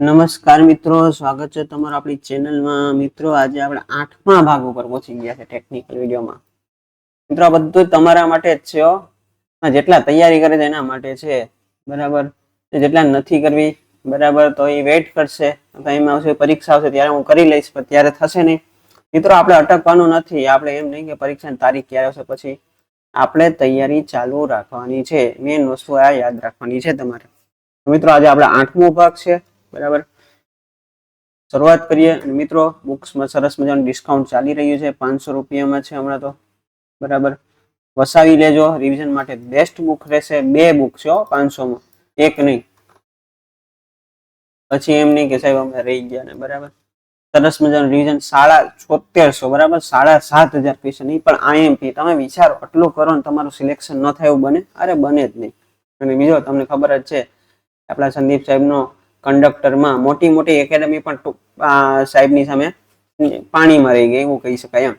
નમસ્કાર મિત્રો, સ્વાગત છે તમારું આપણી ચેનલમાં. મિત્રો, આજે આપણે આઠમા ભાગ ઉપર પહોંચી ગયા છે ટેકનિકલ વિડીયોમાં. મિત્રો, આ બધું તમારા માટે જ છે જેટલા તૈયારી કરે છે એના માટે છે. બરાબર? જેટલા નથી કરવી, બરાબર? તો એ વેઇટ કરશે. ટાઈમ આવશે, પરીક્ષા આવશે, ત્યારે હું કરી લઈશ, પણ ત્યારે થશે નહીં. મિત્રો, આપણે અટકવાનું નથી. આપણે એમ નહીં કે પરીક્ષાની તારીખ ક્યારે આવશે, પછી આપણે તૈયારી ચાલુ રાખવાની છે. મેઇન વસ્તુ આ યાદ રાખવાની છે તમારે. મિત્રો, આજે આપણે આઠમો ભાગ છે. બરાબર? શરૂઆત કરીએ. મિત્રો બુક્સમાં સરસ મજાનું ડિસ્કાઉન્ટ ચાલી રહ્યું છે. પાંચસો રૂપિયામાં છે હમણાં તો. બરાબર? વસાવી લેજો. રિવિઝન માટે બેસ્ટ બુક રહેશે. બે બુક છે પાંચસોમાં. એક નહીં. પછી એમ નહીં કે સાહેબ અમે રહી ગયા ને, બરાબર? સરસ મજાનું રિવિઝન સાડા છોતેરસો, બરાબર? સાડા સાત હજાર ક્વેશ્ચન નહીં પણ આઈએમપી. તમે વિચારો, આટલું કરો ને તમારું સિલેક્શન ન થાય બને. અરે બને જ નહીં. અને બીજો તમને ખબર જ છે, આપણા સંદીપ સાહેબનો કંડક્ટરમાં મોટી મોટી એકેડમી પણ સાહેબની સામે પાણીમાં રહી ગઈ એવું કહી શકાય એમ.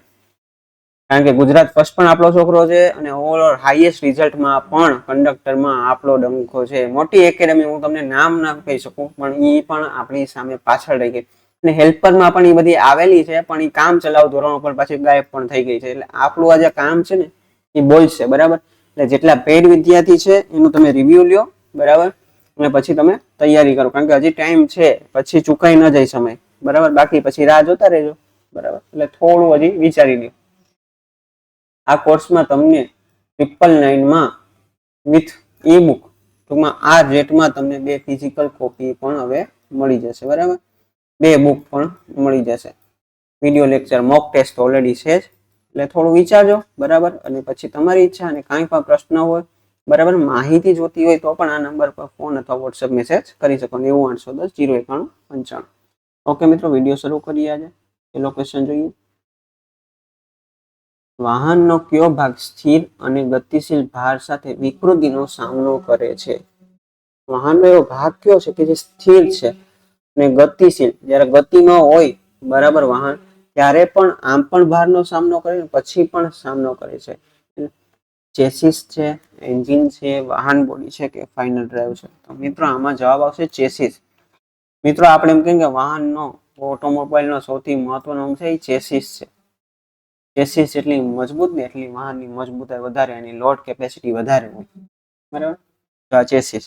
કારણ કે ગુજરાત ફર્સ્ટ પણ આપણો છોકરો છે અને ઓવરઓલ હાઈએસ્ટ રિઝલ્ટમાં પણ કંડક્ટરમાં આપણો ડંકો છે. મોટી એકેડમી હું તમને નામ ના કહી શકું, પણ એ પણ આપણી સામે પાછળ રહી ગઈ. અને હેલ્પરમાં પણ એ બધી આવેલી છે, પણ એ કામ ચલાવ ધોરણ પર પાછી ગાયબ પણ થઈ ગઈ છે. એટલે આપણું આ જે કામ છે ને એ બોલશે બરાબર? એટલે જેટલા પેડ વિદ્યાર્થી છે, એનું તમે રિવ્યુ લ્યો, બરાબર? અને પછી તમે તૈયારી કરો. કારણ કે હજી ટાઈમ છે, પછી ચૂકાઈ ન જાય સમય. બરાબર? બાકી પછી રાહ જોતા રહેજો. બરાબર? એટલે થોડું હજી વિચારી લો આ કોર્સમાં તમને ટ્રિપલ નાઇનમાં વિથ ઈ બુક ટૂંકમાં આ રેટમાં તમને બે ફિઝિકલ કોપી પણ હવે મળી જશે. બરાબર? બે બુક પણ મળી જશે. Video lecture mock test already છે જ. એટલે થોડું વિચારજો. બરાબર? અને પછી તમારી ઈચ્છા અને કાંઈ પણ પ્રશ્ન હોય બરાબર? માહિતી જોતી હોય તો પણ આ નંબર પર ફોન અથવા વોટ્સએપ મેસેજ કરી શકો નેવું આઠસો દસ, જીરો એકાણું પંચાણું. ઓકે મિત્રો વીડિયો શરૂ કરીએ આજે. પેલો ક્વેશ્ચન જોઈએ. વાહનનો કયો ભાગ સ્થિર અને ગતિશીલ ભાર સાથે વિકૃતિનો સામનો કરે છે? વાહનનો એવો ભાગ કયો છે કે જે સ્થિર છે અને ગતિશીલ? જ્યારે ગતિમાં હોય, બરાબર, વાહન, ત્યારે પણ આમ પણ ભારનો સામનો કરે પછી પણ સામનો કરે છે. ચેસિસ છે એન્જિન છે, વાહન બોડી છે કે ફાઇનલ ડ્રાઈવ છે. તો મિત્રો આમાં જવાબ આવશે ચેસિસ મિત્રો આપણે એમ કહીએ કે વાહનનો ઓટોમોબાઈલનો સૌથી મહત્વનો છે એ ચેસિસ છે. ચેસિસ જેટલી મજબૂત ને એટલી વાહનની મજબૂતાઈ વધારે એની લોડ કેપેસિટી વધારે હોય. બરાબર? તો આ ચેસિસ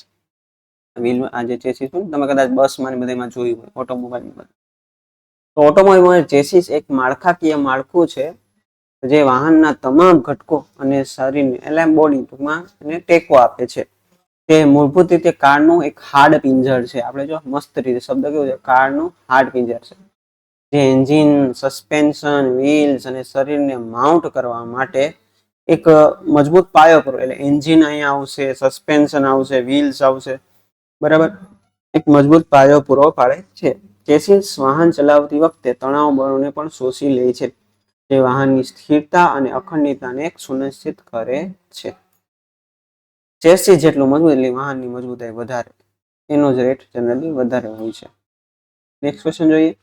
વ્હીલ આ જે ચેસિસ હોય તમે કદાચ બસમાં બધામાં જોયું હોય ઓટોમોબાઈલમાં તો ઓટોમોબાઈલ ચેસિસ એક માળખાકીય માળખું છે. જે વાહનના તમામ ઘટકો અને શરીરને એટલે બોડી ટૂંકમાં એને ટેકો આપે છે. તે મૂળભૂત રીતે કારનું એક હાર્ડ પિંજર છે. આપણે જો મસ્ત રીતે શબ્દ કેવો છે? કારનું હાર્ડ પિંજર છે. જે એન્જિન સસ્પેન્શન વ્હીલ્સ અને શરીરને માઉન્ટ કરવા માટે એક મજબૂત પાયો કરો એટલે એન્જિન અહીંયા આવશે સસ્પેન્શન આવશે વ્હીલ્સ આવશે. બરાબર? એક મજબૂત પાયો પૂરો પાડે છે. ચેસિસ વાહન ચલાવતી વખતે તણાવ બળોને પણ શોષી લે છે. જે વાહનની સ્થિરતા અને અખંડિતતાને સુનિશ્ચિત કરે છે. ચેસી જેટલું મજબૂત એટલે વાહનની મજબૂતાઈ વધારે. એનો જ રેટ જનરલી વધારે હોય છે. નેક્સ્ટ ક્વેશ્ચન જોઈએ.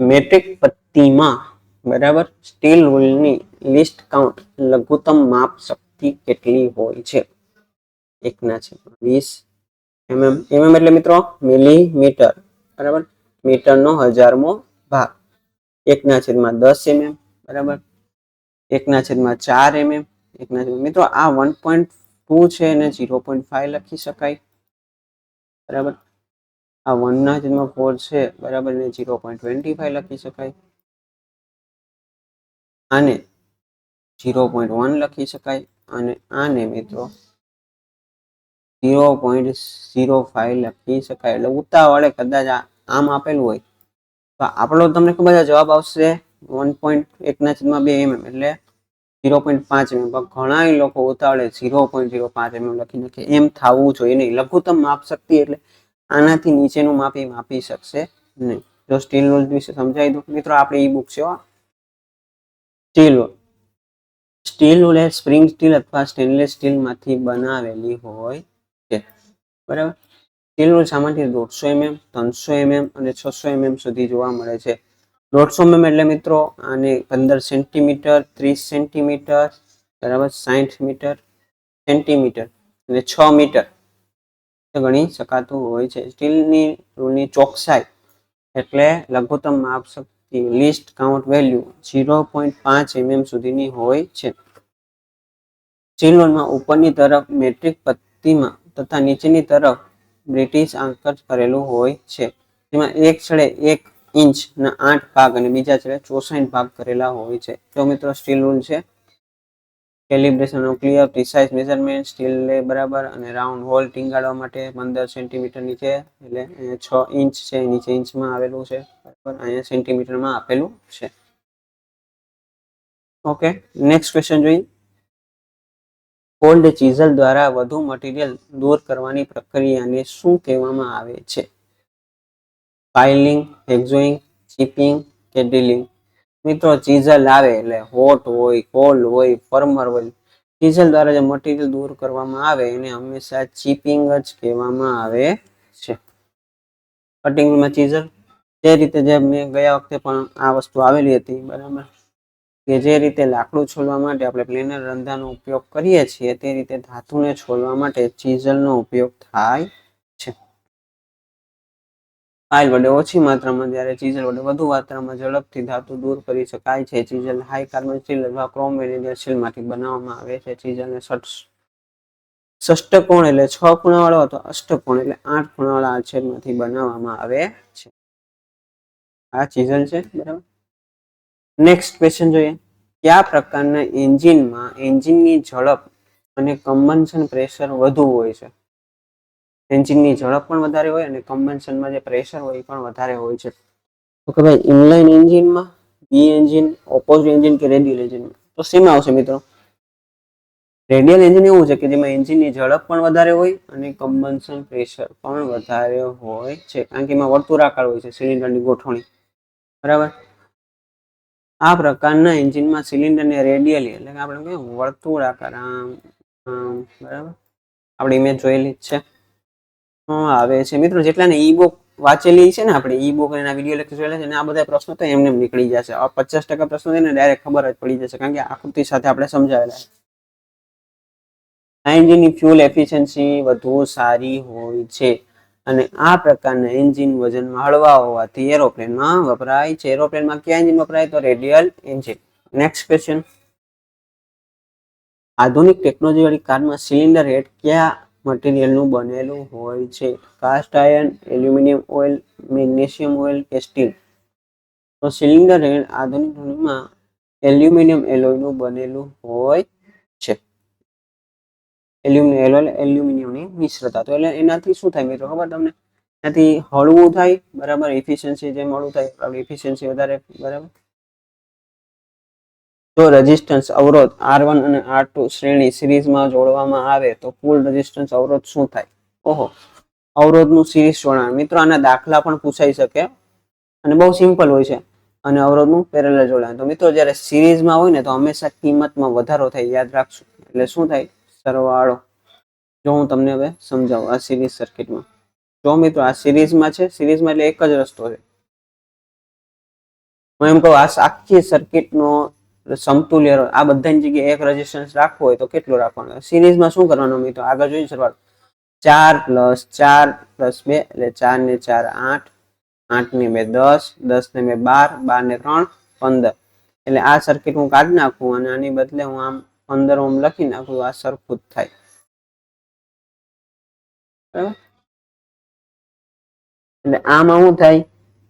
મેટ્રિક પત્તીમાં બરાબર? સ્ટીલ રૂલની લિસ્ટ કાઉન્ટ લઘુત્તમ માપ શક્તિ કેટલી હોય છે? એકના છે વીસ એમએમ. એમએમ એટલે મિત્રો મિલીમીટર બરાબર? મીટરનો હજારમો ભાગ. એકના છેદમાં દસ એમએમ, બરાબર? એકના છેદમાં ચાર એમએમ, એકના છેદમાં મિત્રો, આ વન પોઈન્ટ ટુ છે એને ઝીરો પોઈન્ટ ફાઈવ લખી શકાય. બરાબર? આ વનના છેદમાં ફોર છે, બરાબર? ને ઝીરો પોઈન્ટ ટ્વેન્ટી ફાઈવ લખી શકાય. આને ઝીરો પોઈન્ટ વન લખી શકાય. અને આને મિત્રો ઝીરો પોઈન્ટ ઝીરો ફાઈવ લખી શકાય. એટલે ઉતાવળે કદાચ આમ આપેલું હોય તો આપણો તમને ખબર જ જવાબ આવશે વન પોઈન્ટ એકના છેદમાં બે એમએમ એટલે ઝીરો પોઈન્ટ પાંચ એમએમ પણ ઘણા લોકો ઉતાવળે ઝીરો પોઈન્ટ ઝીરો પાંચ એમએમ લખી નાખે. એમ થવું જોઈએ નહીં. લઘુત્તમ માપ શક્તિ એટલે આનાથી નીચેનું માપ એ માપી શકશે નહીં. જો સ્ટીલ રોલ વિશે સમજાવી દઉં મિત્રો આપણે ઈ બુક છે સ્ટીલ રોલ સ્ટીલ રૂલ એ સ્પ્રિંગ સ્ટીલ અથવા સ્ટેનલેસ સ્ટીલમાંથી બનાવેલી હોય છે. બરાબર? સ્ટીલ રૂલ સામાન્ય દોઢસો એમએમ, ત્રણસો એમએમ અને છસો એમએમ સુધી જોવા મળે છે. દોઢસો એમએમ એટલે મિત્રો આને પંદર સેન્ટીમીટર, ત્રીસ સેન્ટીમીટર, બરાબર સાઠ મીટર, સેન્ટીમીટર અને છ મીટર ગણી શકાતું હોય છે. સ્ટીલની રૂની ચોકસાઈ એટલે લઘુત્તમ માપ શક્તિ least count value zero point પાંચ એમએમ સુધીની હોય છે. ચિલોનમાં ઉપરની તરફ મેટ્રિક પત્તીમાં તથા નીચેની તરફ બ્રિટિશ આંકર કરેલું હોય છે. જેમાં એક છેડે એક ઇંચ ના આઠ ભાગ અને બીજા છેડે ચોસઠ ભાગ કરેલા હોય છે. તો મિત્રો સ્ટીલ રૂલ છે. Calibration clear, precise measurement, steel લે બરાબર અને રાઉન્ડ હોલ ટીંગાડવા માટે પંદર સેન્ટીમીટર નીચે એટલે છ ઇંચ છે, નીચે ઇંચમાં આવેલું છે. બરાબર, અહીંયા સેન્ટીમીટરમાં આપેલું છે. ઓકે, નેક્સ્ટ ક્વેશ્ચન જોઈએ. કોલ્ડ ચીઝલ દ્વારા વધુ મટીરિયલ દૂર કરવાની પ્રક્રિયાને શું કહેવામાં આવે છે? પાઇલિંગ હેક્ઝોઈંગ ચીપિંગ કે ડીલિંગ? મિત્રો, ચીઝલ આવે એટલે હોટ હોય, કોલ્ડ હોય, ફર્મર હોય, ચીઝલ દ્વારા જે મટીરિયલ દૂર કરવામાં આવે એને હંમેશા ચીપિંગ જ કહેવામાં આવે છે. કટિંગમાં ચીઝલ, જે રીતે જે મેં ગયા વખતે પણ આ વસ્તુ આવેલી હતી, બરાબર? કે જે રીતે લાકડું છોલવા માટે આપણે પ્લેનર રંધાનો ઉપયોગ કરીએ છીએ, તે રીતે ધાતુને છોલવા માટે ચીઝલનો ઉપયોગ થાય છે. આયલ વડે ઓછી માત્રામાં જ્યારે ચીઝલ વડે વધુ માત્રામાં ઝડપથી ધાતુ દૂર કરી શકાય છે ચીઝલ હાઈ કાર્બન સ્ટીલ અથવા ક્રોમ વેનેડિયર સ્ટીલમાંથી બનાવવામાં આવે છે. ચીઝલને ષષ્ટકોણ એટલે છ ખૂણાવાળો અથવા અષ્ટકોણ એટલે આઠ ખૂણાવાળા આછેદમાંથી બનાવવામાં આવે છે. આ ચીઝલ છે, બરાબર? નેક્સ્ટ ક્વેશ્ચન જોઈએ. કયા પ્રકારના એન્જિનમાં એન્જિનની ઝડપ અને કમ્બન્શન પ્રેશર વધુ હોય છે? એન્જિનની ઝડપ પણ વધારે હોય અને કમ્બન્શનમાં જે પ્રેશર હોય એ પણ વધારે હોય છે. તો કે ભાઈ ઇનલાઇન એન્જિનમાં, બી એન્જિન, ઓપોઝિટ એન્જિન કે રેડિયલ એન્જિન? તો શેમાં આવશે મિત્રો. રેડિયલ એન્જિન એવું છે કે જેમાં એન્જિનની ઝડપ પણ વધારે હોય અને કમ્બન્શન પ્રેશર પણ વધારે હોય છે. કારણ કે એમાં વર્તુળાકાર હોય છે, સિલિન્ડરની ગોઠવણી. બરાબર? આ પ્રકારના એન્જિનમાં સિલિન્ડરને રેડિયલી એટલે કે આપણે કહીએ વર્તુળાકાર આમ બરાબર? આપણે ઇમેજ જોયેલી જ છે. આવે છે. મિત્રો, જેટલાને ઈ બુક વાંચેલી છે ને, આપણે ઈ બુક એના વીડિયો લેક્ચર જોયેલા છે ને આ બધા પ્રશ્નો તો એમને એમ નીકળી જશે. આ પચાસ ટકા પ્રશ્નો છે ને ડાયરેક્ટ ખબર જ પડી જશે, કારણ કે આકૃતિ સાથે આપણે સમજાવેલા આ એન્જિનની ફ્યુલ એફિશિયન્સી વધુ સારી હોય છે. અને આ પ્રકારના એન્જિન વજનમાં હળવા હોવાથી એરોપ્લેનમાં વપરાય છે. એરોપ્લેનમાં કયા એન્જિન વપરાય? તો રેડિયલ એન્જિન. નેક્સ્ટ ક્વેશ્ચન આધુનિક ટેકનોલોજી વાળી કારમાં સિલિન્ડર હેડ કયા મટીરિયલનું બનેલું હોય છે? Cast iron aluminium alloy magnesium alloy કે સ્ટીલ તો સિલિન્ડર હેડ આધુનિક એલ્યુમિનિયમ એલોયનું બનેલું હોય એલ્યુમિનિયમ એલોય એલ્યુમિનિયમની મિશ્રતા. તો એટલે એનાથી શું થાય મિત્રો? ખબર તમને? એનાથી હળવું થાય, બરાબર? એફિશિયન્સી જેમ હળવું થાય એફિશિયન્સી વધારે, બરાબર? જો રેઝિસ્ટન્સ અવરોધ આર વન અને આર ટુ શ્રેણી સિરીઝમાં જોડવામાં આવે, તો કુલ રેઝિસ્ટન્સ અવરોધ શું થાય? ઓહો, અવરોધનું સિરીઝ જોડાણ. મિત્રો, આના દાખલા પણ પૂછાઈ શકે. અને બહુ સિમ્પલ હોય છે. અને અવરોધનું પેરેલલ જોડાણ. તો મિત્રો, જ્યારે સિરીઝમાં હોય ને, તો હંમેશા કિંમતમાં વધારો થાય. યાદ રાખશું. એટલે શું થાય? સરવાળો જો હું તમને હવે સમજાવું આ સિરીઝ સર્કિટમાં જો મિત્રો આ સિરીઝમાં છે સિરીઝમાં એટલે એક જ રસ્તો છે. હું એમ કહું, આ આખી સર્કિટનો સમતુલ્ય આ બધાની જગ્યાએ એક રેઝિસ્ટન્સ રાખવો હોય તો કેટલો રાખવાનો સિરીઝમાં શું કરવાનું મિત્રો? આગળ જોઈએ સરવાળો ચાર પ્લસ ચાર પ્લસ બે એટલે ચાર ને ચાર આઠ આઠ ને બે દસ દસ ને બે બાર બાર ને ત્રણ, પંદર. એટલે આ સર્કિટ હું કાઢી નાખું અને આની બદલે હું આમ પંદર ઓમ લખી નાખું આ સરખું જ થાય. એટલે આમાં શું થાય?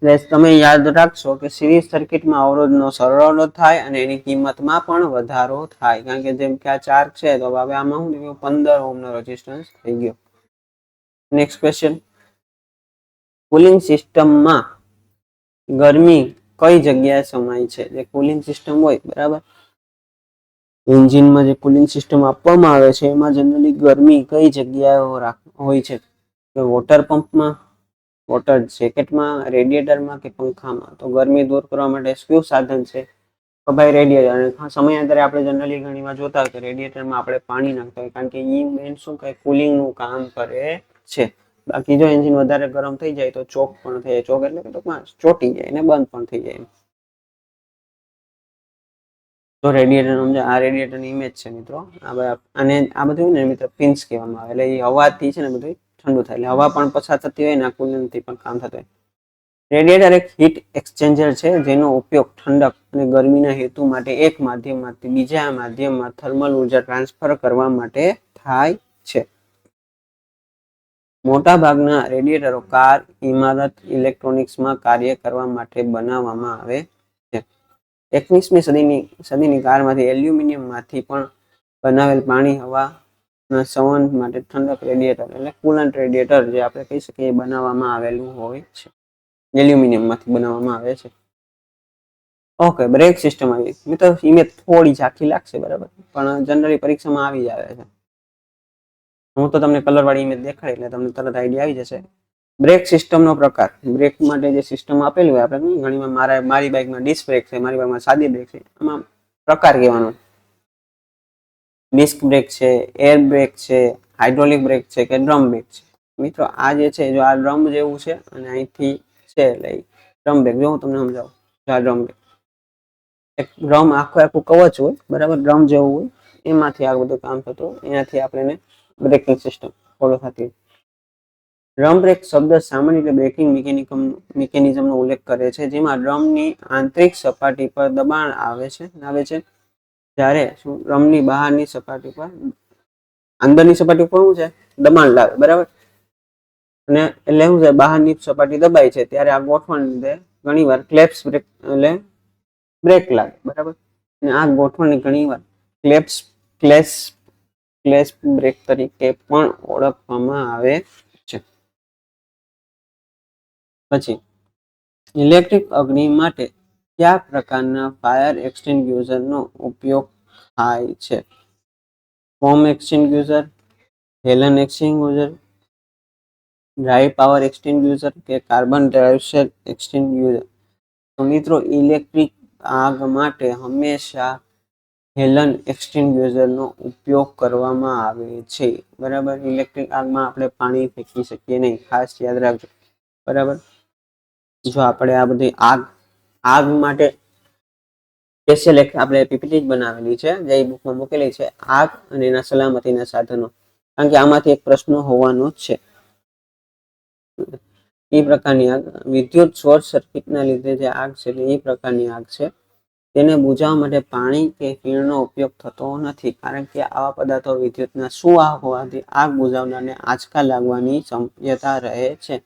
એટલે તમે યાદ રાખશો કે સિરીઝ સર્કિટમાં અવરોધનો સરવાળો થાય અને એની કિંમતમાં પણ વધારો થાય. કારણ કે જેમ કે આ ચાર છે, તો હવે આમાં શું પંદર ઓમનો રેઝિસ્ટન્સ થઈ ગયો. નેક્સ્ટ ક્વેશ્ચન કુલિંગ સિસ્ટમમાં ગરમી કઈ જગ્યાએ સમાય છે? જે કુલિંગ સિસ્ટમ હોય, બરાબર? એન્જિનમાં જે કુલિંગ સિસ્ટમ આપવામાં આવે છે, એમાં જનરલી ગરમી કઈ જગ્યાએ હોય છે? કે વોટર પંપમાં વોટર જેકેટમાં રેડિએટરમાં કે પંખામાં તો ગરમી દૂર કરવા માટે કયું સાધન છે? તો ભાઈ રેડિએટર અને સમયાંતરે આપણે જનરલી ઘણી વાર જોતા હોય કે રેડિએટરમાં આપણે પાણી નાખતા હોય, કારણ કે એ મેન શું કહે કુલિંગનું કામ કરે છે. બાકી જો એન્જિન વધારે ગરમ થઈ જાય તો ચોક પણ થઈ જાય. ચોક એટલે કે ટૂંકમાં ચોટી જાય ને બંધ પણ થઈ જાય તો રેડિએટર સમજો આ રેડિયેટરની ઇમેજ છે મિત્રો. આ આને આ બધું ને મિત્રો પિન્સ કહેવામાં આવે. એટલે એ હવાથી છે ને બધું ઠંડુ થાય. એટલે હવા પણ પસાર થતી હોય ને, આ કુલરથી પણ કામ થતું હોય. રેડિયેટર એક હીટ એક્સચેન્જર છે, જેનો ઉપયોગ ઠંડક અને ગરમીના હેતુ માટે એક માધ્યમમાંથી બીજા માધ્યમમાં થર્મલ ઊર્જા ટ્રાન્સફર કરવા માટે થાય છે. મોટા ભાગના રેડિયેટરો કાર, ઇમારત ઇલેક્ટ્રોનિક્સમાં કાર્ય કરવા માટે બનાવવામાં આવે એકવીસમી સદીની સદીની કારમાંથી એલ્યુમિનિયમમાંથી પણ બનાવેલ પાણી હવાના સંવહન માટે ઠંડક રેડિએટર એટલે કુલન્ટ રેડિએટર જે આપણે કહી શકીએ એ બનાવવામાં આવેલું હોય છે. એલ્યુમિનિયમમાંથી બનાવવામાં આવે છે. ઓકે, બ્રેક સિસ્ટમ આવી મિત્રો ઇમેજ થોડી ઝાંખી લાગશે, બરાબર? પણ જનરલી પરીક્ષામાં આવી જ આવે છે. હું તો તમને કલર વાળી ઇમેજ દેખાડી એટલે તમને તરત આઈડિયા આવી જશે. બ્રેક સિસ્ટમનો પ્રકાર. બ્રેક માટે જે સિસ્ટમ આપેલી હોય આપણે ઘણીવાર મારા મારી બાઇકમાં ડિસ્ક બ્રેક છે, મારી બાઇકમાં સાદી બ્રેક છે. આમાં પ્રકાર કહેવાનો. ડિસ્ક બ્રેક છે એર બ્રેક છે હાઇડ્રોલિક બ્રેક છે કે ડ્રમ બ્રેક છે. મિત્રો, આ જે છે, જો આ ડ્રમ જેવું છે અને અહીંથી છે, એટલે ડ્રમ બ્રેક જો હું તમને સમજાવું, જો આ ડ્રમ બ્રેક એક ડ્રમ આખું આખું કવચ હોય, બરાબર ડ્રમ જેવું હોય, એમાંથી આ બધું કામ થતું એનાથી આપણે બ્રેકિંગ સિસ્ટમ ફોલો થતી હોય. ડ્રમ બ્રેક શબ્દ સામાન્ય રીતે બ્રેકિંગ મિકેનિકમ મિકેનિઝમનો ઉલ્લેખ કરે છે, જેમાં ડ્રમની આંતરિક સપાટી પર દબાણ આવે છે આવે છે. જ્યારે શું? ડ્રમની બહારની સપાટી પર, અંદરની સપાટી પર શું છે? દબાણ લાવે, બરાબર? અને એટલે શું છે? બહારની સપાટી દબાય છે, ત્યારે આ ગોઠવણ લીધે ઘણીવાર ક્લેપ્સ બ્રેક એટલે બ્રેક લાગે, બરાબર? અને આ ગોઠવણને ઘણીવાર ક્લેપ્સ ક્લેસ ક્લેસ બ્રેક તરીકે પણ ઓળખવામાં આવે છે પછી ઇલેક્ટ્રિક અગ્નિ માટે કયા પ્રકારના ફાયર એક્સટિંગ્યુશરનો ઉપયોગ થાય છે? Foam extinguisher halon extinguisher dry power extinguisher કે કાર્બન ડાયોક્સાઇડ એક્સટિંગ્યુશર તો મિત્રો ઇલેક્ટ્રિક આગ માટે હંમેશા હેલન એક્સટિંગ્યુશરનો ઉપયોગ કરવામાં આવે છે. બરાબર? ઇલેક્ટ્રિક આગમાં આપણે પાણી ફેંકી શકીએ નહીં. ખાસ યાદ રાખજો. બરાબર? જો આપણે આ બધી આગ આગ માટે સ્પેશિયલ એક આપણે પીપીટી બનાવેલી છે, જે બુકમાં મૂકેલી છે, આગ અને એના સલામતીના સાધનો. કારણ કે આમાંથી એક પ્રશ્ન હોવાનો છે. એ પ્રકારની આગ, વિદ્યુત શોર્ટ સર્કિટના લીધે જે આગ છે એ પ્રકારની આગ છે. તેને બુઝાવવા માટે પાણી કે ફીણનો ઉપયોગ થતો નથી, કારણ કે આવા પદાર્થો વિદ્યુતના સુવાહક હોવાથી આગ બુજાવનારને આંચકા લાગવાની શક્યતા રહે છે.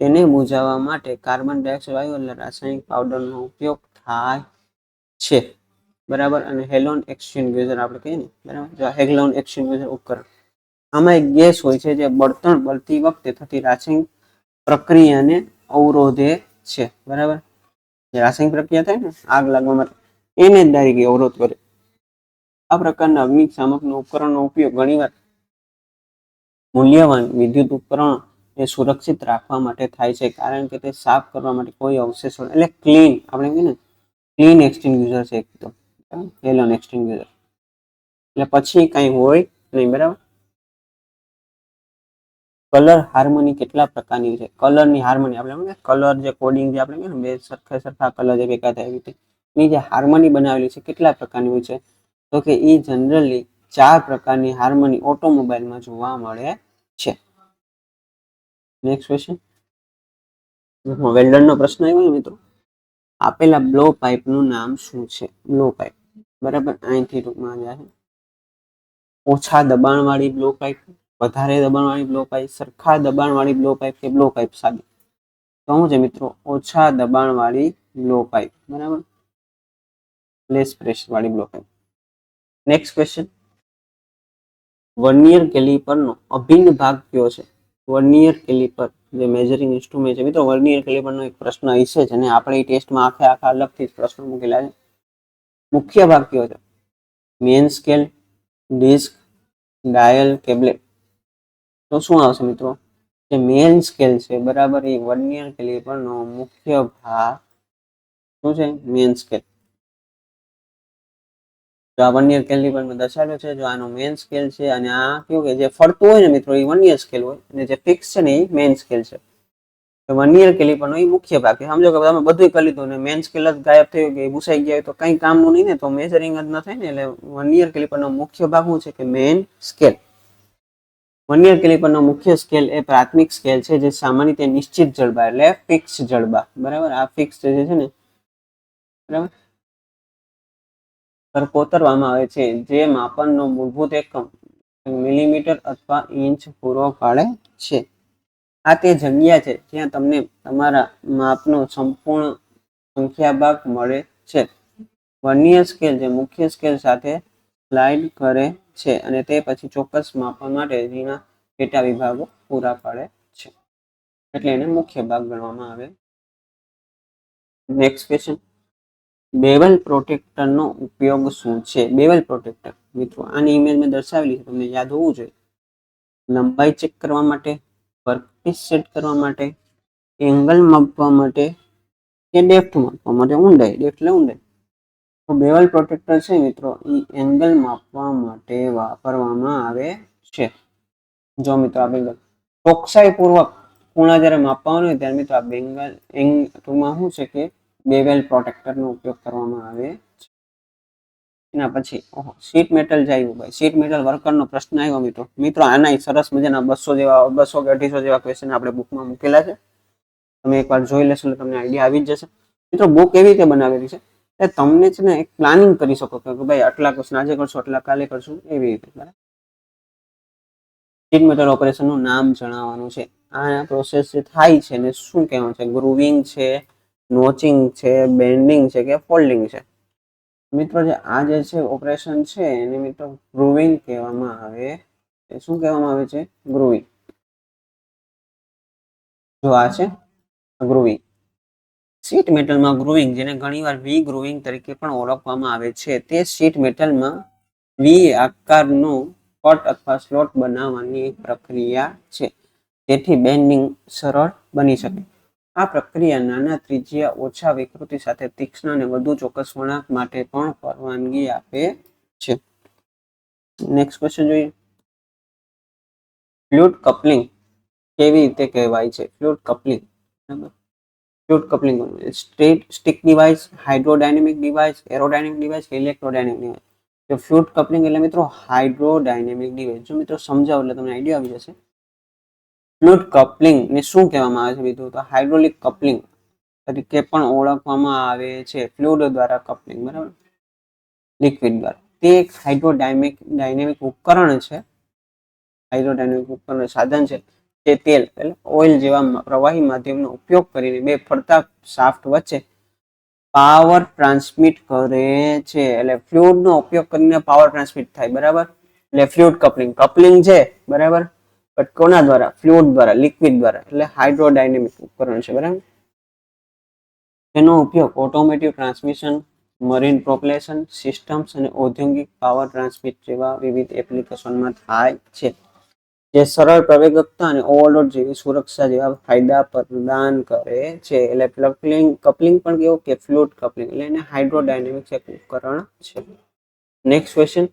તેને બુઝાવવા માટે કાર્બન ડાયોક્સાઇડ વાયુ એટલે રાસાયણિક પાવડરનો ઉપયોગ થાય છે. બરાબર? અને હેલોન એક્સચેન્જર આપણે કહીએ ને. બરાબર? જો હેલોન એક્સચેન્જર ઉપકરણ. આમાં એક ગેસ હોય છે જે બળતણ બળતી વખતે થતી રાસાયણિક પ્રક્રિયાને અવરોધે છે. બરાબર? જે રાસાયણિક પ્રક્રિયા થાય ને, આગ લાગવા માટે. એને ડાયરેક્ટ અવરોધ કરે. આ પ્રકારના અગ્નિશામકનો ઉપકરણનો ઉપયોગ ઘણીવાર મૂલ્યવાન વિદ્યુત ઉપકરણો એ સુરક્ષિત રાખવા માટે થાય છે, કારણ કે તે સાફ કરવા માટે કોઈ અવશેષો એટલે ક્લીન આપણે કહીએ ને ક્લીન એક્સટિંગ્યુશર છે એકદમ એલન એક્સટિંગ્યુશર એટલે પછી કંઈ હોય નહીં, બરાબર? કલર હાર્મોની કેટલા પ્રકારની છે? કલરની હાર્મોની આપણે કલર જે કોડિંગ જે આપણે કહીએ બે સરખા સરખા કલર જે ભેગા થાય એવી રીતે. જે હાર્મોની બનાવેલી છે, કેટલા પ્રકારની હોય છે? તો કે એ જનરલી ચાર પ્રકારની હાર્મોની ઓટોમોબાઈલમાં જોવા મળે છે. નેક્સ્ટ ક્વેશ્ચન વેલ્ડરનો પ્રશ્ન આવ્યો મિત્રો? આપેલા બ્લો પાઇપનું નામ શું છે? Blow pipe. બરાબર? અહીંથી ટૂંકમાં જાય. ઓછા દબાણવાળી બ્લો પાઇપ, વધારે દબાણવાળી બ્લો પાઇપ, સરખા દબાણવાળી બ્લો પાઇપ કે બ્લો પાઇપ સાદી? તો શું છે મિત્રો, ઓછા દબાણવાળી બ્લો પાઇપ. બરાબર? લેસ પ્રેશર વાળી blow pipe. Next question vernier કેલિપરનો અભિન્ન ભાગ કયો છે? વર્નિયર કેલિપર, જે મેજરિંગ ઇન્સ્ટ્રુમેન્ટ છે મિત્રો વર્નિયર કેલિપરનો એક પ્રશ્ન હશે જ અને આપણે ટેસ્ટમાં આખે આખા અલગથી જ પ્રશ્નો મૂકેલા છે મુખ્ય ભાગ કયો છે? મેન સ્કેલ, ડિસ્ક, ડાયલ, કેબલેટ. તો શું આવશે મિત્રો? જે મેન સ્કેલ છે, બરાબર એ વર્નિયર કેલિપરનો મુખ્ય ભાગ શું છે? Main scale. જો આ વર્નિયર કેલિપરમાં દર્શાવ્યો છે, જો આનો મેન સ્કેલ છે અને આ કેવું કે જે ફરતું હોય ને મિત્રો, એ વન્ય સ્કેલ હોય અને જે ફિક્સ છે ને એ મેન સ્કેલ છે. તો યર કેલિપરનો એ મુખ્ય ભાગ છે. સમજો કે તમે બધું કરી લીધું ને મેન સ્કેલ જ ગાયબ થયું કે ભૂસાઈ ગયા તો કંઈ કામનું નહીં ને, તો મેજરિંગ જ ન થાય ને, એટલે વર્નિયર કેલિપરનો મુખ્ય ભાગ શું છે કે મેન સ્કેલ વર્નિયર કેલિપરનો મુખ્ય સ્કેલ એ પ્રાથમિક સ્કેલ છે, જે સામાન્ય રીતે નિશ્ચિત જડબા, એટલે ફિક્સ જડબા. બરાબર? આ ફિક્સ જે છે ને, બરાબર? પર કોતરવામાં આવે છે, જે માપનનો મૂળભૂત એકમ મિલીમીટર અથવા ઇંચ પૂરો પાડે છે. આ તે જગ્યા છે જ્યાં તમને તમારા માપનો સંપૂર્ણ સંખ્યાભાગ મળે છે. વર્નિયર સ્કેલ જે મુખ્ય સ્કેલ સાથે સ્લાઇડ કરે છે અને તે પછી ચોક્કસ માપન માટે જેના પેટા વિભાગો પૂરા પાડે છે. એટલે એને મુખ્ય ભાગ ગણવામાં આવે. નેક્સ્ટ ક્વેશ્ચન બેવલ પ્રોટેક્ટરનો ઉપયોગ શું છે? Bevel protractor. મિત્રો, આની ઇમેજ મેં દર્શાવેલી છે, તમને યાદ હોવું જોઈએ. લંબાઈ ચેક કરવા માટે વર્કપીસ સેટ કરવા માટે એંગલ માપવા માટે કે ડેપ્થ માપવા માટે ઊંડાઈ ડેપ્થ એટલે ઊંડાઈ. તો બેવલ પ્રોટેક્ટર છે મિત્રો એ એંગલ માપવા માટે વાપરવામાં આવે છે. જો મિત્રો આ બેંગલ ચોકસાઈપૂર્વક ખૂણા જ્યારે માપવાનું હોય, ત્યારે મિત્રો આ બેંગલ એંગ ટૂંકમાં શું છે કે બેવેલ પ્રોટેક્ટરનો ઉપયોગ કરવામાં આવે છે. એના પછી, ઓહો, શીટ મેટલ જાય ભાઈ, શીટ મેટલ વર્કરનો પ્રશ્ન આવ્યો મિત્રો. મિત્રો, આના સરસ મજાના બસો જેવા, બસો કે અઢીસો જેવા ક્વેશ્ચન આપણે બુકમાં મૂકેલા છે. તમે એકવાર જોઈ લેશો એટલે તમને આઈડિયા આવી જ જશે. મિત્રો બુક એવી રીતે બનાવેલી છે? એટલે તમને છે ને એક પ્લાનિંગ કરી શકો કે ભાઈ આટલા ક્વેશ્ચન આજે કરશું, આટલા કાલે કરશું, એવી રીતે, બરાબર? મેટલ ઓપરેશનનું નામ જણાવવાનું છે. આ પ્રોસેસ જે થાય છે ને, શું કહેવાનું છે? ગ્રુવિંગ છે નોચિંગ છે બેન્ડિંગ છે કે ફોલ્ડિંગ છે. મિત્રો, જે આ જે છે ઓપરેશન છે, એને મિત્રો ગ્રુવિંગ કહેવામાં આવે. છે શું કહેવામાં આવે છે? ગ્રુવિંગ જો આ છે ગ્રુવિંગ શીટ મેટલમાં ગ્રુવિંગ જેને ઘણીવાર વી ગ્રુવિંગ તરીકે પણ ઓળખવામાં આવે છે, તે શીટ મેટલમાં વી આકારનો કટ અથવા સ્લોટ બનાવવાની એક પ્રક્રિયા છે. તેથી બેન્ડિંગ સરળ બની શકે. આ પ્રક્રિયા નાના ત્રિજ્યા ઓછા વિકૃતિ સાથે તીક્ષ્ણ અને વધુ ચોક્કસ વળાંક માટે પણ પરવાનગી આપે છે. નેક્સ્ટ ક્વેશ્ચન જોઈએ. ફ્લુટ કપલિંગ કેવી રીતે કહેવાય છે? ફ્લુટ કપલિંગ બરાબર? Fluid coupling straight stick device, hydrodynamic device, aerodynamic device, electrodynamic device. તો ફ્લુટ કપલિંગ એટલે મિત્રો હાઇડ્રોડાયનેમિક ડિવાઇસ. જો મિત્રો સમજાવો એટલે તમને આઈડિયા આવી જશે. ફ્લુટ કપલિંગ ને શું કહેવામાં આવે છે બીજું તો હાઇડ્રોલિક કપલિંગ તરીકે પણ ઓળખવામાં આવે છે. ફ્લુઇડ દ્વારા કપલિંગ, બરાબર? લિક્વિડ દ્વારા. તે એક હાઇડ્રોડાયમિક, ડાયનેમિક ઉપકરણ છે. હાઇડ્રોડાયનેમિક ઉપકરણ સાધન છે. તે તેલ, એટલે ઓઇલ જેવા પ્રવાહી માધ્યમનો ઉપયોગ કરીને બે ફરતા શાફ્ટ વચ્ચે પાવર ટ્રાન્સમિટ કરે છે. એટલે ફ્લુઇડનો ઉપયોગ કરીને પાવર ટ્રાન્સમિટ થાય, બરાબર? એટલે ફ્લુઇડ કપલિંગ. કપલિંગ છે, બરાબર? બટ કોના દ્વારા ફ્લુઇડ દ્વારા લિક્વિડ દ્વારા, એટલે હાઇડ્રોડાયનેમિક ઉપકરણ છે, બરાબર? તેનો ઉપયોગ automatic transmission marine propulsion systems અને ઔદ્યોગિક પાવર ટ્રાન્સમિટ જેવા વિવિધ એપ્લિકેશનમાં થાય છે. જે સરળ પ્રવેગકતા અને ઓવરલોડ જેવી સુરક્ષા જેવા ફાયદા પ્રદાન કરે છે. એટલે કપલિંગ કપલિંગ પણ કેવું કે ફ્લુટ કપલિંગ એટલે એને હાઇડ્રોડાયનેમિક્સ એક ઉપકરણ છે. નેક્સ્ટ ક્વેશ્ચન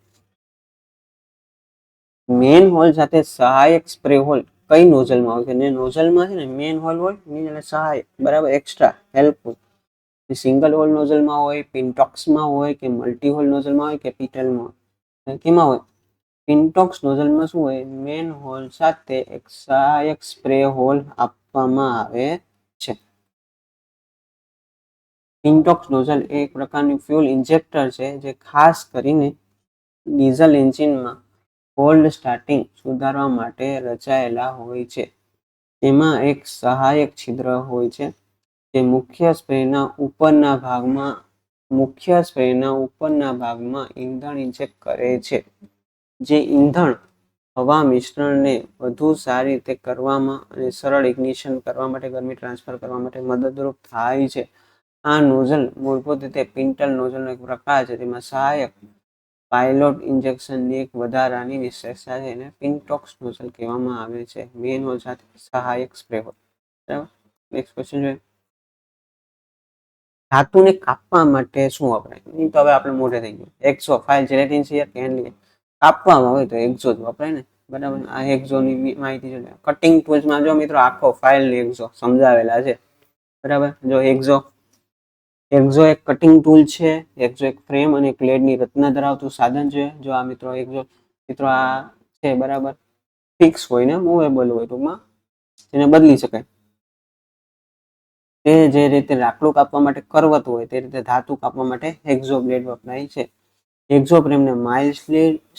મેન હોલ સાથે સહાયક સ્પ્રે હોલ કઈ નોઝલમાં હોય છે? ને નોઝલમાં છે ને મેન હોલ હોય મેન એટલે સહાયક, બરાબર એક્સ્ટ્રા હેલ્પફુલ સિંગલ હોલ નોઝલમાં હોય, પિન્ટોક્સમાં હોય કે મલ્ટી હોલ નોઝલમાં હોય કે પિટલમાં કેમાં હોય? પિન્ટોક્સ નોઝલમાં શું હોય? મેન હોલ સાથે એક સહાયક સ્પ્રે હોલ આપવામાં આવે છે. પિન્ટોક્સ નોઝલ એ એક પ્રકારની ફ્યુલ ઇન્જેક્ટર છે જે ખાસ કરીને ડીઝલ એન્જિનમાં કોલ્ડ સ્ટાર્ટિંગ સુધારવા માટે રચાયેલા હોય છે. તેમાં એક સહાયક છિદ્ર હોય છે, જે મુખ્ય સ્પ્રેના ઉપરના ભાગમાં, મુખ્ય સ્પ્રેના ઉપરના ભાગમાં ઈંધણ ઇન્જેક્ટ કરે છે. જે ઈંધણ હવા મિશ્રણને વધુ સારી રીતે કરવામાં અને સરળ ઇગ્નિશન કરવા માટે, ગરમી ટ્રાન્સફર કરવા માટે મદદરૂપ થાય છે. આ નોઝલ મૂળભૂત રીતે પિન્ટલ નોઝલનો એક પ્રકાર છે તેમાં સહાયક પાયલોટ ઇન્જેક્શનની એક વધારાની વિશેષતા છે એને પિન્ટોક્સ નોઝલ કહેવામાં આવે છે. બે સાથે સહાયક સ્પ્રે હોય. બરાબર? નેક્સ્ટ ક્વેશ્ચન જોઈએ. ધાતુને કાપવા માટે શું વપરાય? એ તો હવે આપણે મોઢે થઈ ગયું. એક્સો ફાઇલ જેલેટિન શિયર કેન્ડી કાપવામાં હોય તો એક્ઝો જ વપરાય ને? બરાબર? આ એક્ઝોની માહિતી છે કટિંગ ટૂલ્સમાં જો મિત્રો આખો ફાઇલ એક્ઝો સમજાવેલા છે. બરાબર? જો એક્ઝો એક્ઝો એક કટિંગ ટૂલ છે એક્ઝો એક ફ્રેમ અને ક્લેડની રચના ધરાવતું સાધન છે. જો આ મિત્રો એક્ઝો મિત્રો આ છે બરાબર. ફિક્સ હોય ને મૂવેબલ હોય ટૂંકમાં, એને બદલી શકાય. તે જે રીતે લાકડું કાપવા માટે કરવત હોય, તે રીતે ધાતુ કાપવા માટે એક્ઝો બ્લેડ વપરાય છે. એક્ઝો ફ્રેમને માઇલ્ડ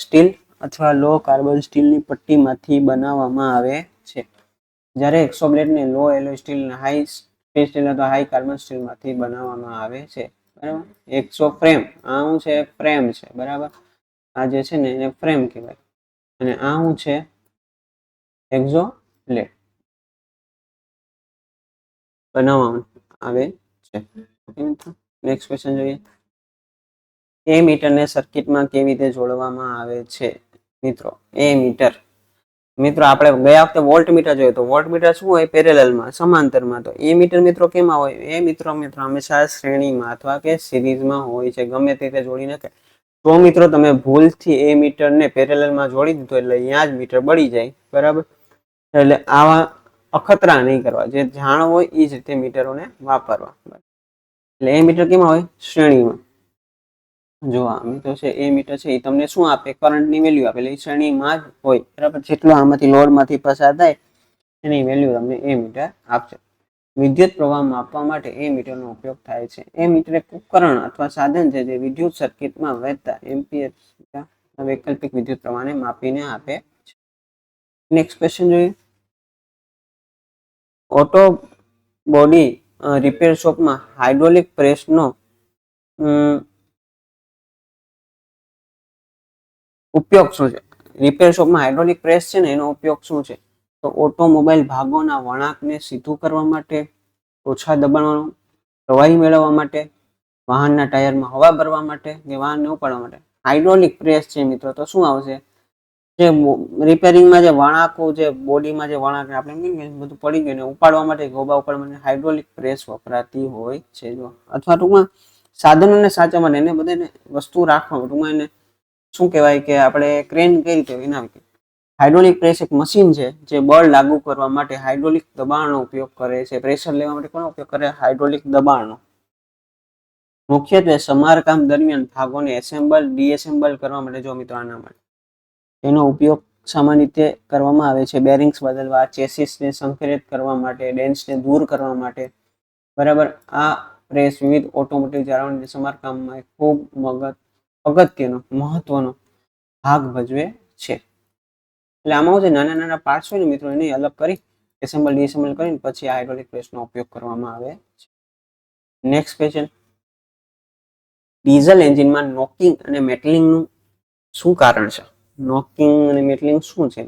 સ્ટીલ અથવા લો કાર્બન સ્ટીલની પટ્ટીમાંથી બનાવવામાં આવે છે. જ્યારે hacksaw બ્લેડને low alloy steel high speed steel તો હાઈ કાર્બન સ્ટીલમાંથી બનાવવામાં આવે છે, બરાબર? એકસો ફ્રેમ આ શું છે ફ્રેમ છે, બરાબર? આ જે છે ને એને ફ્રેમ કહેવાય. અને આ શું છે એક્ઝો પ્લેટ બનાવવામાં આવે છે. નેક્સ્ટ ક્વેશ્ચન જોઈએ. એ મીટરને સર્કિટમાં કેવી રીતે જોડવામાં આવે છે? મિત્રો એ મીટર મિત્રો, આપણે ગયા વખતે વોલ્ટ મીટર જોયું તો વોલ્ટ મીટર શું હોય? પેરેલલમાં, સમાંતરમાં. તો એ મીટર મિત્રો કેમાં હોય? એ મિત્રો મિત્રો હંમેશા શ્રેણીમાં અથવા કે સિરીઝમાં હોય છે. ગમે તે જોડી નાખે. તો મિત્રો, તમે ભૂલથી એ મીટરને પેરેલલમાં જોડી દીધો એટલે અહીંયા જ મીટર બળી જાય. બરાબર? એટલે આવા અખતરા નહીં કરવા. જે જાણ હોય એ જ રીતે મીટરોને વાપરવા. એટલે એ મીટર કેમાં હોય? શ્રેણીમાં. જો આ મીટર છે, એ મીટર છે એ તમને શું આપે? કરંટની વેલ્યુ આપે, એટલે શ્રેણીમાં જ હોય, બરાબર? જેટલો આમાંથી લોડમાંથી પસાર થાય, એની વેલ્યુ તમને એ મીટર આપશે. વિદ્યુત પ્રવાહ માપવા માટે એ મીટરનો ઉપયોગ થાય છે. એ મીટર એક ઉપકરણ અથવા સાધન છે, જે વિદ્યુત સર્કિટમાં વહેતા એમ્પિયર વૈકલ્પિક વિદ્યુત પ્રવાહને માપીને આપે છે. નેક્સ્ટ ક્વેશ્ચન જોઈએ. ઓટો બોડી રિપેર શોપમાં હાઇડ્રોલિક પ્રેસનો ઉપયોગ શું છે? રિપેર શોપમાં હાઇડ્રોલિક પ્રેસ છે ને, એનો ઉપયોગ શું છે? તો ઓટોમોબાઈલ ભાગોના વળાંકને સીધું કરવા માટે, ઓછા દબાણનો પ્રવાહી મેળવવા માટે, વાહનના ટાયરમાં હવા ભરવા માટે કે વાહનને ઉપાડવા માટે. હાઇડ્રોલિક પ્રેસ છે મિત્રો, તો શું આવશે? જે રિપેરિંગમાં જે વણાકો જે બોડીમાં જે વણાક આપણે બધું પડી ગયું ને, ઉપાડવા માટે ગોબા ઉપાડવા માટે હાઇડ્રોલિક પ્રેસ વપરાતી હોય છે જો. અથવા ટૂંકમાં સાધનોને સાચવવા માટે એને બધાને વસ્તુ રાખવા, ટૂંકમાં એને શું કહેવાય કે આપણે ક્રેન કઈ રીતે એના હાઇડ્રોલિક પ્રેસ એક મશીન છે, જે બળ લાગુ કરવા માટે હાઇડ્રોલિક દબાણનો ઉપયોગ કરે છે. પ્રેશર લેવા માટે કોનો ઉપયોગ કરે? હાઇડ્રોલિક દબાણનો. મુખ્યત્વે સમારકામ દરમિયાન ભાગોને એસેમ્બલ ડીએસેમ્બલ કરવા માટે જો મિત્રો આના માટે. તેનો ઉપયોગ સામાન્ય રીતે કરવામાં આવે છે. બેરિંગ્સ બદલવા ચેસિસને સંકલિત કરવા માટે ડેન્સને દૂર કરવા માટે. બરાબર? આ પ્રેસ વિવિધ ઓટોમોટિવ જાળવણી સમારકામમાં ખૂબ મગજ અગત્યનો, મહત્વનો ભાગ ભજવે છે. એટલે આમાં જે નાના નાના પાર્ટ્સ હોય ને મિત્રો, એને અલગ કરી એસેમ્બલ ડિસેમ્બલ કરીને પછી આ હાઇડ્રોલિક પ્રેસનો ઉપયોગ કરવામાં આવે છે. નેક્સ્ટ ક્વેશ્ચન ડીઝલ એન્જિનમાં નોકિંગ અને મેટલિંગનું શું કારણ છે? નોકિંગ અને મેટલિંગ શું છે?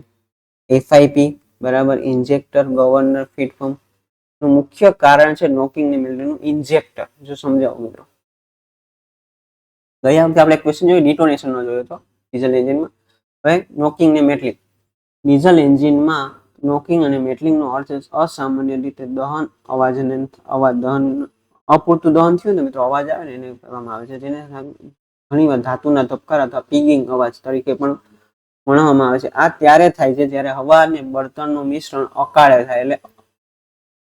એફઆઈપી બરાબર ઇન્જેક્ટર ગવર્નર ફીડ પંપનું મુખ્ય કારણ છે નોકિંગ અને મેટલિંગનું ઇન્જેક્ટર જો સમજાવો મિત્રો. ગયા વખતે આપણે ક્વેશ્ચન જોયો ડિટોનેશનનો જોયો હતો ડીઝલ એન્જિનમાં હવે નોકિંગ ને મેટલિંગ ડીઝલ એન્જિનમાં નોકિંગ અને મેટલિંગનો અર્થ અસામાન્ય રીતે દહન, અવાજ અને અવાજ દહન, અપૂરતું દહન થયું ને મિત્રો, અવાજ આવે ને એને કહેવામાં આવે છે. જેને ઘણીવાર ધાતુના ધબકાર અથવા પીગિંગ અવાજ તરીકે પણ વર્ણવવામાં આવે છે. આ ત્યારે થાય છે જ્યારે હવા અને બળતણનું મિશ્રણ અકાળે થાય, એટલે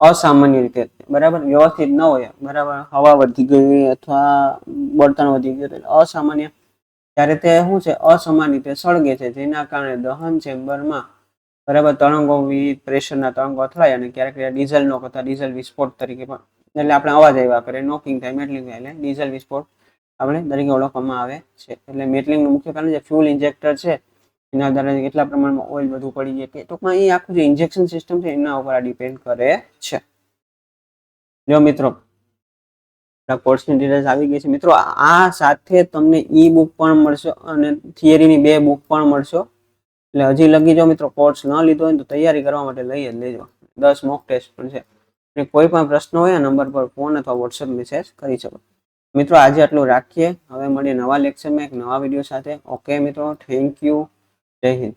અસામાન્ય રીતે બરાબર? વ્યવસ્થિત ન હોય. બરાબર? હવા વધી ગઈ અથવા બળતણ વધી ગયું અસામાન્ય. ત્યારે તે શું છે? અસમાન રીતે સળગે છે. જેના કારણે દહન ચેમ્બરમાં બરાબર તરંગો પ્રેશરના તરંગો અથડાય અને ક્યારેક ક્યારેક ડીઝલનો કરતા ડીઝલ વિસ્ફોટ તરીકે પણ એટલે આપણે અવાજ આવ્યા કરે. નોકિંગ થાય, મેટલિંગ થાય એટલે ડીઝલ વિસ્ફોટ આપણે તરીકે ઓળખવામાં આવે છે. એટલે મેટલિંગનું મુખ્ય કારણ જે ફ્યુલ ઇન્જેક્ટર છે એના આધારે કેટલા પ્રમાણમાં ઓઇલ બધું પડી જાય કે ટૂંકમાં એ આખું જે ઇન્જેક્શન સિસ્ટમ છે એના ઉપર આ ડિપેન્ડ કરે છે. જો મિત્રો કોર્સની ડિટેલ્સ આવી ગઈ છે. મિત્રો, આ સાથે તમને ઈ બુક પણ મળશે અને થિયરીની બે બુક પણ મળશે. એટલે હજી લગી જો મિત્રો કોર્સ ન લીધો હોય તો તૈયારી કરવા માટે લઈ જ લેજો. દસ મોક ટેસ્ટ પણ છે. અને કોઈ પણ પ્રશ્ન હોય નંબર પર ફોન અથવા વોટ્સએપ મેસેજ કરી શકો. મિત્રો, આજે આટલું રાખીએ. હવે મળીએ નવા લેક્ચરમાં એક નવા વીડિયો સાથે. ઓકે મિત્રો. થેન્ક યુ જય હિન્દ